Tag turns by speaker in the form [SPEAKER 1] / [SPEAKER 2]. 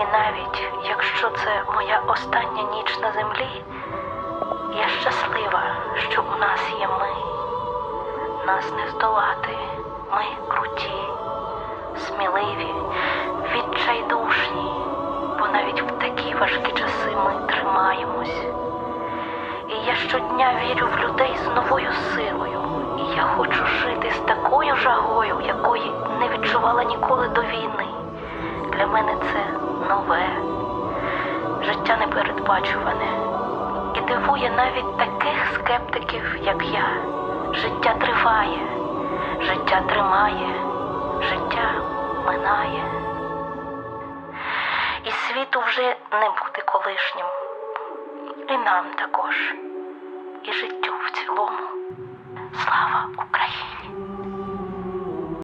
[SPEAKER 1] І навіть якщо це моя остання ніч на землі, я щаслива, що у нас є ми. Нас не здолати, ми круті, сміливі, відчайдушні, бо навіть в такі важкі часи ми тримаємось. І я щодня вірю в людей з новою силою. І я хочу жити з такою жагою, якої не відчувала ніколи до війни. Для мене це нове, життя непередбачуване. І дивує навіть таких скептиків, як я. Життя триває, життя тримає, життя минає. І світу вже не буде колишнім. І нам також, і життю в цілому. Слава Україні!